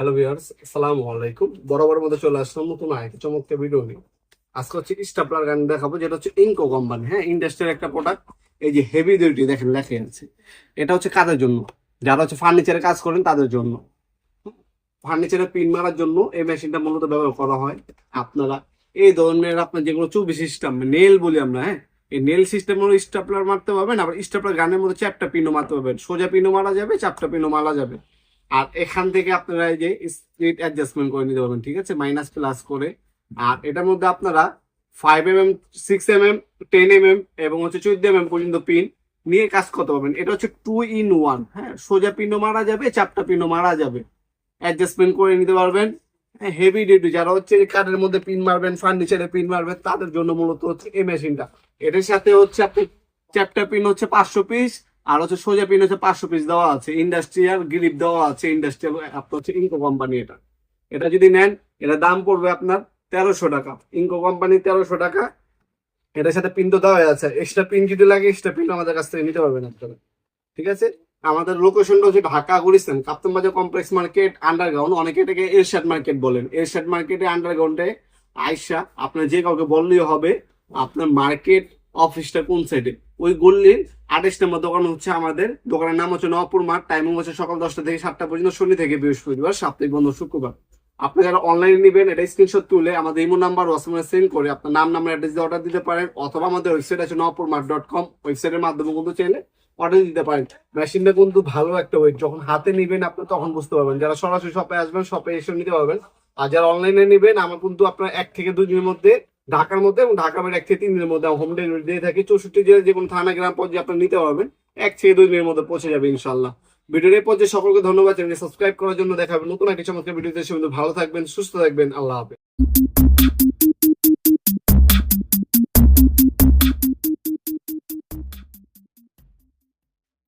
Hello viewers আসসালামু আলাইকুম বরাবর মধ্যে চলে আসলাম নতুন আরেকটি চমৎকার ভিডিও নিয়ে। আজকে হচ্ছে স্টাপলার গান দেখাবো, যেটা হচ্ছে ইনকো কোম্পানি হ্যাঁ? ইন্ডাস্ট্রির একটা প্রোডাক্ট এই যে হেভি ডিউটি দেখেন, লেখা আছে। এটা হচ্ছে কাদের জন্য? যারা হচ্ছে ফার্নিচারে কাজ করেন, তাদের জন্য। ফার্নিচারে পিন মারার জন্য এই মেশিনটা মূলত ব্যবহার করা হয়। আপনারা এই ধরনের আপনার যেগুলো চুবি সিস্টেম নেল বলি আমরা হ্যাঁ? এই নেল সিস্টেম হলো স্টাপলার মারতে পারবেন, আবার স্টাপলার গানের মধ্যে চ্যাপটা পিনও মারতে পারবেন। সোজা পিনও মারা যাবে চাপটা পিনও মারা যাবে। আর এখান থেকে আপনারা এই যে স্পিড অ্যাডজাস্টমেন্ট করে নিতে পারবেন, ঠিক আছে? মাইনাস প্লাস করে। আর এটার মধ্যে আপনারা five M M six M M ten M M এবং হচ্ছে চোদ্দ এম এম পর্যন্ত পিন নিয়ে কাজ করতে পারবেন। এটা হচ্ছে টু ইন ওয়ান হ্যাঁ? সোজা পিনও মারা যাবে চাপটা পিনও মারা যাবে। অ্যাডজাস্টমেন্ট করে নিতে পারবেন। হেভি ডিউটি যারা হচ্ছে কাঠের মধ্যে পিন মারবেন ফার্নিচারে পিন মারবেন, তাদের জন্য মূলত হচ্ছে এই মেশিনটা এটার সাথে হচ্ছে আপনি চ্যাপ্টার পিন হচ্ছে পাঁচশো পিস আর হচ্ছে সোজা পিন হচ্ছে পাঁচশো পিস দেওয়া আছে ইন্ডাস্ট্রিয়াল গ্রিপ দেওয়া আছে ইন্ডাস্ট্রিয়াল আপনার হচ্ছে ইনকো কোম্পানি এটা। এটা যদি নেন এটা দাম পড়বে আপনার তেরোশো টাকা। ইনকো কোম্পানি তেরোশো টাকা। এটার সাথে পিন তো দেওয়া আছে। এক্সট্রা পিন যদি লাগে এক্সট্রা পিন আমাদের কাছ থেকে নিতে পারবেন আপনারা। ঠিক আছে? আমাদের লোকেশনটা হচ্ছে ঢাকা গুলিস্তান, কাপ্তান বাজার কমপ্লেক্স মার্কেট আন্ডারগ্রাউন্ড অনেকে এটাকে এরশাদ মার্কেট বলেন। এরশাদ মার্কেটে আন্ডারগ্রাউন্ডে আইসা আপনার যে কাউকে বললেই হবে, আপনার মার্কেট অফিসটা কোন সাইডে ওই গল্লির আঠাশ নম্বর দোকান হচ্ছে আমাদের। দোকানের নাম হচ্ছে নবপুর মাঠ। টাইমিং হচ্ছে সকাল দশটা থেকে সাতটা পর্যন্ত, শনি থেকে বৃহস্পতিবার, সাপ্তাহিক বন্ধ শুক্রবার। আপনি যারা অনলাইনে নেবেন, এটা স্ক্রিনশট তুলে আমাদের ইমো নাম্বার হোয়াটসঅ্যাপে সেন্ড করে আপনার নাম নাম্বার অ্যাড্রেস দিয়ে অর্ডার দিতে পারেন, অথবা আমাদের ওয়েবসাইট আছে নবপুর মাঠ ডট কম ওয়েবসাইটের মাধ্যমে কিন্তু চাইলে অর্ডার দিতে পারেন। মেশিনটা কিন্তু ভালো একটা ওয়েট যখন হাতে নিবেন আপনি, তখন বুঝতে পারবেন। যারা সরাসরি শপে আসবেন শপে এসে নিতে পারবেন। আর যারা অনলাইনে নেবেন, আমার কিন্তু আপনার এক থেকে দুই দিনের মধ্যে ঢাকার মধ্যে এবং ঢাকা বাইরে এক থেকে তিন দিনের মধ্যে হোম ডেলিভারি দিয়ে থাকি। চৌষট্টি জেলায় যে কোনো থানা, গ্রাম পর্যায়ে আপনারা নিতে পারবেন। এক থেকে দুই দিনের মধ্যে পৌঁছে যাবে ইনশাল্লাহ ভিডিওর এই পর্যায়ে সকলকে ধন্যবাদ চ্যানেল সাবস্ক্রাইব করার জন্য দেখাবেন নতুন একটি চমৎকার ভিডিওতে সে ভালো থাকবেন, সুস্থ থাকবেন। আল্লাহ হাফেজ।